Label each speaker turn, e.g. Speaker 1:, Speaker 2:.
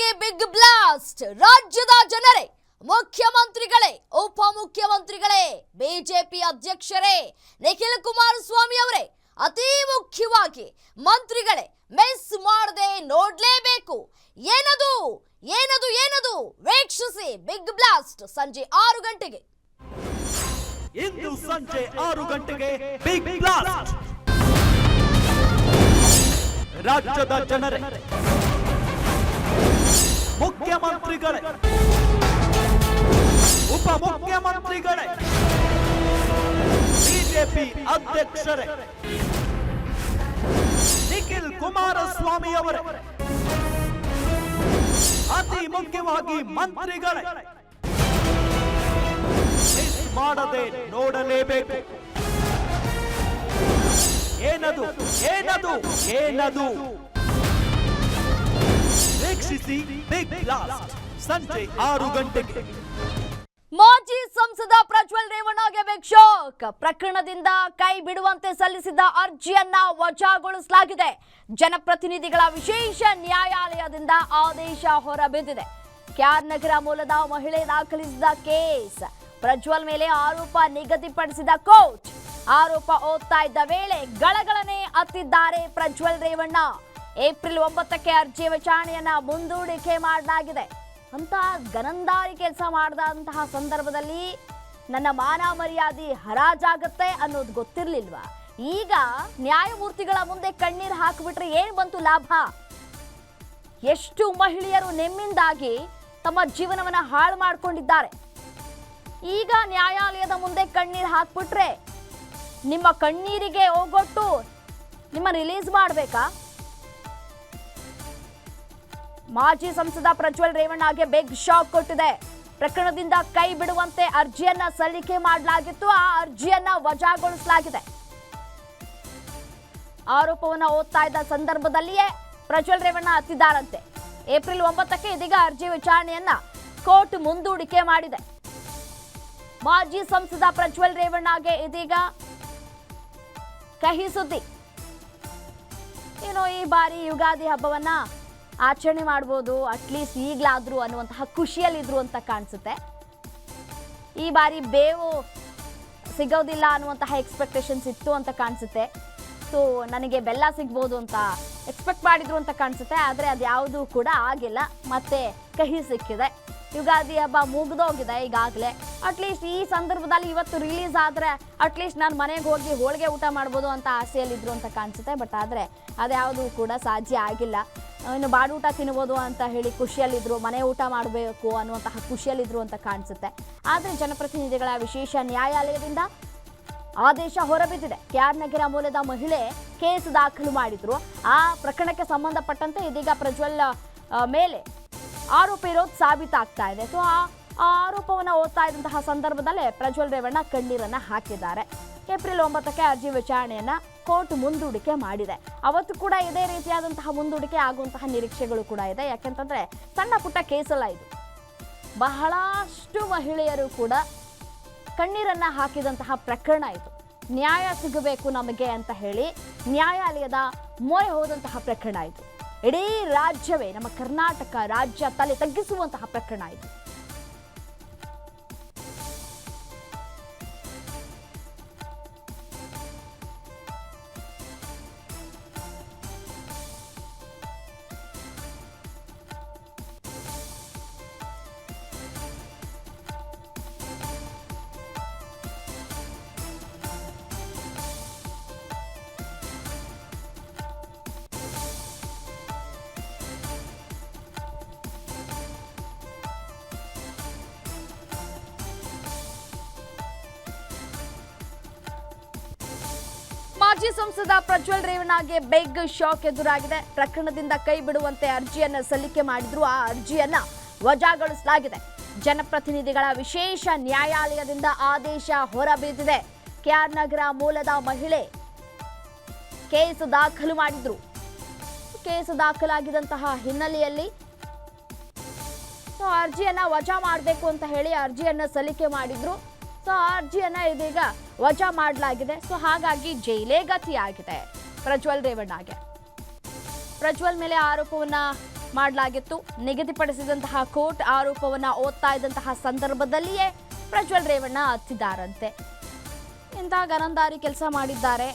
Speaker 1: ಟಿವಿಗೆ big blast. ರಾಜ್ಯದ ಜನರೇ, ಮುಖ್ಯಮಂತ್ರಿಗಳೇ, ಉಪಮುಖ್ಯಮಂತ್ರಿಗಳೇ, ಬಿಜೆಪಿ ಅಧ್ಯಕ್ಷರೇ, ನಿಖಿಲ್ ಕುಮಾರಸ್ವಾಮಿ ಅವರೇ, ಅತಿ ಮುಖ್ಯವಾಗಿ ಮಂತ್ರಿಗಳೇ, ಮಿಸ್ ಮಾಡದೆ ನೋಡ್ಲೇಬೇಕು. ಏನದು ಏನದು ಏನದು? ವೀಕ್ಷಿಸಿ ಬಿಗ್ ಬ್ಲಾಸ್ಟ್ ಸಂಜೆ ಆರು ಗಂಟೆಗೆ.
Speaker 2: ಇಂದು ಸಂಜೆ ಆರು ಗಂಟೆಗೆ ಬಿಗ್ ಬ್ಲಾಸ್ಟ್. ರಾಜ್ಯದ ಜನರೇ ಮುಖ್ಯಮಂತ್ರಿಗಳೇ. ಉಪಮುಖ್ಯಮಂತ್ರಿಗಳೇ. ಬಿಜೆಪಿ ಅಧ್ಯಕ್ಷರೇ. ನಿಖಿಲ್ ಕುಮಾರಸ್ವಾಮಿ ಅವರೇ. ಅತಿ ಮುಖ್ಯವಾಗಿ ಮಂತ್ರಿಗಳೇ. ಮಾಡದೆ ನೋಡಲೇಬೇಕು. ಏನದು ಏನದು ಏನದು? ವೀಕ್ಷಿಸಿ ಬಿಗ್ ಬ್ಲಾಸ್ಟ್ ಸಂಜೆ ಆರು ಗಂಟೆಗೆ.
Speaker 1: ಮಾಜಿ ಸಂಸದ ಪ್ರಜ್ವಲ್ ರೇವಣ್ಣಗೆ ಶಾಕ್ ಪ್ರಕರಣದಿಂದ ಕೈ ಬಿಡುವಂತೆ ಸಲ್ಲಿಸಿದ್ದ ಅರ್ಜಿಯನ್ನ ವಜಾಗೊಳಿಸಲಾಗಿದೆ. ಜನಪ್ರತಿನಿಧಿಗಳ ವಿಶೇಷ ನ್ಯಾಯಾಲಯದಿಂದ ಆದೇಶ ಹೊರಬಿದ್ದಿದೆ. ಕ್ಯಾರ್ ನಗರ ಮೂಲದ ಮಹಿಳೆ ದಾಖಲಿಸಿದ ಕೇಸ್. ಪ್ರಜ್ವಲ್ ಮೇಲೆ ಆರೋಪ ನಿಗದಿಪಡಿಸಿದ ಕೋರ್ಟ್. ಆರೋಪ ಓದ್ತಾ ಇದ್ದ ವೇಳೆ ಗಳಗಳನೆ ಅತ್ತಿದ್ದಾರೆ ಪ್ರಜ್ವಲ್ ರೇವಣ್ಣ. ಏಪ್ರಿಲ್ ಒಂಬತ್ತಕ್ಕೆ ಅರ್ಜಿ ವಿಚಾರಣೆಯನ್ನ ಮುಂದೂಡಿಕೆ ಮಾಡಲಾಗಿದೆ. ಅಂತ ಗನಂದಾರಿ ಕೆಲಸ ಮಾಡಿದಂತಹ ಸಂದರ್ಭದಲ್ಲಿ ನನ್ನ ಮಾನ ಮರ್ಯಾದೆ ಹರಾಜಾಗತ್ತೆ ಅನ್ನೋದು ಗೊತ್ತಿರಲಿಲ್ವಾ? ಈಗ ನ್ಯಾಯಮೂರ್ತಿಗಳ ಮುಂದೆ ಕಣ್ಣೀರು ಹಾಕಿಬಿಟ್ರೆ ಏನು ಬಂತು ಲಾಭ? ಎಷ್ಟು ಮಹಿಳೆಯರು ನೆಮ್ಮಿಂದಾಗಿ ತಮ್ಮ ಜೀವನವನ್ನ ಹಾಳು ಮಾಡಿಕೊಂಡಿದ್ದಾರೆ. ಈಗ ನ್ಯಾಯಾಲಯದ ಮುಂದೆ ಕಣ್ಣೀರು ಹಾಕಿಬಿಟ್ರೆ ನಿಮ್ಮ ಕಣ್ಣೀರಿಗೆ ಹೋಗೊಟ್ಟು ನಿಮ್ಮ ರಿಲೀಸ್ ಮಾಡಬೇಕಾ? ಮಾಜಿ ಸಂಸದ ಪ್ರಜ್ವಲ್ ರೇವಣ್ಣಗೆ ಬಿಗ್ ಶಾಕ್ ಕೊಟ್ಟಿದೆ. ಪ್ರಕರಣದಿಂದ ಕೈ ಬಿಡುವಂತೆ ಅರ್ಜಿಯನ್ನ ಸಲ್ಲಿಕೆ ಮಾಡಲಾಗಿತ್ತು. ಆ ಅರ್ಜಿಯನ್ನ ವಜಾಗೊಳಿಸಲಾಗಿದೆ. ಆರೋಪವನ್ನು ಓದ್ತಾ ಇದ್ದ ಸಂದರ್ಭದಲ್ಲಿಯೇ ಪ್ರಜ್ವಲ್ ರೇವಣ್ಣ ಹತ್ತಿದ್ದಾರಂತೆ. ಏಪ್ರಿಲ್ ಒಂಬತ್ತಕ್ಕೆ ಇದೀಗ ಅರ್ಜಿ ವಿಚಾರಣೆಯನ್ನ ಕೋರ್ಟ್ ಮುಂದೂಡಿಕೆ ಮಾಡಿದೆ. ಮಾಜಿ ಸಂಸದ ಪ್ರಜ್ವಲ್ ರೇವಣ್ಣಗೆ ಇದೀಗ ಕಹಿ ಸುದ್ದಿ. ಏನು ಈ ಬಾರಿ ಯುಗಾದಿ ಹಬ್ಬವನ್ನ ಆಚರಣೆ ಮಾಡ್ಬೋದು ಅಟ್ಲೀಸ್ಟ್ ಈಗಲಾದ್ರು ಅನ್ನುವಂತಹ ಖುಷಿಯಲ್ಲಿದ್ರು ಅಂತ ಕಾಣಿಸುತ್ತೆ. ಈ ಬಾರಿ ಬೇವು ಸಿಗೋದಿಲ್ಲ ಅನ್ನುವಂತಹ ಎಕ್ಸ್ಪೆಕ್ಟೇಷನ್ಸ್ ಇತ್ತು ಅಂತ ಕಾಣಿಸುತ್ತೆ. ಸೊ ನನಗೆ ಬೆಲ್ಲ ಸಿಗ್ಬೋದು ಅಂತ ಎಕ್ಸ್ಪೆಕ್ಟ್ ಮಾಡಿದ್ರು ಅಂತ ಕಾಣಿಸುತ್ತೆ, ಆದರೆ ಅದು ಯಾವುದೂ ಕೂಡ ಆಗಿಲ್ಲ. ಮತ್ತೆ ಕಹಿ ಸಿಕ್ಕಿದೆ. ಯುಗಾದಿ ಹಬ್ಬ ಮುಗ್ದೋಗಿದೆ ಈಗಾಗಲೇ. ಅಟ್ಲೀಸ್ಟ್ ಈ ಸಂದರ್ಭದಲ್ಲಿ ಇವತ್ತು ರಿಲೀಸ್ ಆದರೆ ಅಟ್ಲೀಸ್ಟ್ ನಾನು ಮನೆಗೆ ಹೋಗಿ ಹೋಳಿಗೆ ಊಟ ಮಾಡ್ಬೋದು ಅಂತ ಆಸೆಯಲ್ಲಿದ್ರು ಅಂತ ಕಾಣಿಸುತ್ತೆ. ಬಟ್ ಆದರೆ ಅದ್ಯಾವುದು ಕೂಡ ಸಾಧ್ಯ ಆಗಿಲ್ಲ. ಇನ್ನು ಬಾಡೂಟ ತಿನ್ಬೋದು ಅಂತ ಹೇಳಿ ಖುಷಿಯಲ್ಲಿದ್ರು, ಮನೆ ಊಟ ಮಾಡಬೇಕು ಅನ್ನುವಂತಹ ಖುಷಿಯಲ್ಲಿದ್ರು ಅಂತ ಕಾಣಿಸುತ್ತೆ. ಆದರೆ ಜನಪ್ರತಿನಿಧಿಗಳ ವಿಶೇಷ ನ್ಯಾಯಾಲಯದಿಂದ ಆದೇಶ ಹೊರಬಿದ್ದಿದೆ. ಕ್ಯಾರ್ ನಗರ ಮೂಲದ ಮಹಿಳೆ ಕೇಸ್ ದಾಖಲು ಮಾಡಿದ್ರು. ಆ ಪ್ರಕರಣಕ್ಕೆ ಸಂಬಂಧಪಟ್ಟಂತೆ ಇದೀಗ ಪ್ರಜ್ವಲ್ ಮೇಲೆ ಆರೋಪ ಇರೋದು ಸಾಬೀತಾಗ್ತಾ ಇದೆ. ಸೊ ಆ ಆರೋಪವನ್ನು ಓದ್ತಾ ಇದ್ದಂತಹ ಸಂದರ್ಭದಲ್ಲೇ ಪ್ರಜ್ವಲ್ ರೇವಣ್ಣ ಕಣ್ಣೀರನ್ನ ಹಾಕಿದ್ದಾರೆ. ಏಪ್ರಿಲ್ ಒಂಬತ್ತಕ್ಕೆ ಅರ್ಜಿ ವಿಚಾರಣೆಯನ್ನು ಕೋರ್ಟ್ ಮುಂದೂಡಿಕೆ ಮಾಡಿದೆ. ಅವತ್ತು ಕೂಡ ಇದೇ ರೀತಿಯಾದಂತಹ ಮುಂದೂಡಿಕೆ ಆಗುವಂತಹ ನಿರೀಕ್ಷೆಗಳು ಕೂಡ ಇದೆ. ಯಾಕೆಂತಂದ್ರೆ ಸಣ್ಣ ಪುಟ್ಟ ಕೇಸಲ್ಲ ಇದು. ಬಹಳಷ್ಟು ಮಹಿಳೆಯರು ಕೂಡ ಕಣ್ಣೀರನ್ನ ಹಾಕಿದಂತಹ ಪ್ರಕರಣ ಇದು. ನ್ಯಾಯ ಸಿಗಬೇಕು ನಮಗೆ ಅಂತ ಹೇಳಿ ನ್ಯಾಯಾಲಯದ ಮೊರೆ ಹೋದಂತಹ ಪ್ರಕರಣ ಇದು. ಇಡೀ ರಾಜ್ಯವೇ ನಮ್ಮ ಕರ್ನಾಟಕ ರಾಜ್ಯ ತಲೆ ತಗ್ಗಿಸುವಂತಹ ಪ್ರಕರಣ ಇದು. ಮಾಜಿ ಸಂಸದ ಪ್ರಜ್ವಲ್ ರೇವಣ್ಣಗೆ ಬಿಗ್ ಶಾಕ್ ಎದುರಾಗಿದೆ. ಪ್ರಕರಣದಿಂದ ಕೈ ಬಿಡುವಂತೆ ಅರ್ಜಿಯನ್ನ ಸಲ್ಲಿಕೆ ಮಾಡಿದ್ರು. ಆ ಅರ್ಜಿಯನ್ನ ವಜಾಗೊಳಿಸಲಾಗಿದೆ. ಜನಪ್ರತಿನಿಧಿಗಳ ವಿಶೇಷ ನ್ಯಾಯಾಲಯದಿಂದ ಆದೇಶ ಹೊರಬಿದ್ದಿದೆ ಕೆಆರ್ ನಗರ ಮೂಲದ ಮಹಿಳೆ ಕೇಸು ದಾಖಲು ಮಾಡಿದ್ರು. ಕೇಸು ದಾಖಲಾಗಿದಂತಹ ಹಿನ್ನೆಲೆಯಲ್ಲಿ ಅರ್ಜಿಯನ್ನ ವಜಾ ಮಾಡಬೇಕು ಅಂತ ಹೇಳಿ ಅರ್ಜಿಯನ್ನ ಸಲ್ಲಿಕೆ ಮಾಡಿದ್ರು. ಸೊ ಆ ಅರ್ಜಿಯನ್ನ ಇದೀಗ ವಜಾ ಮಾಡಲಾಗಿದೆ. ಸೊ ಹಾಗಾಗಿ ಜೈಲೇ ಗತಿಯಾಗಿದೆ. ಪ್ರಜ್ವಲ್ ರೇವಣ್ಣಗೆ. ಪ್ರಜ್ವಲ್ ಮೇಲೆ ಆರೋಪವನ್ನ ಮಾಡಲಾಗಿತ್ತು. ನಿಗದಿಪಡಿಸಿದಂತಹ ಕೋರ್ಟ್ ಆರೋಪವನ್ನ ಓದ್ತಾ ಇದ್ದಂತಹ ಸಂದರ್ಭದಲ್ಲಿಯೇ ಪ್ರಜ್ವಲ್ ರೇವಣ್ಣ ಹತ್ತಿದ್ದಾರಂತೆ ಇಂತಹ ಗನಂದಾರಿ ಕೆಲಸ ಮಾಡಿದ್ದಾರೆ.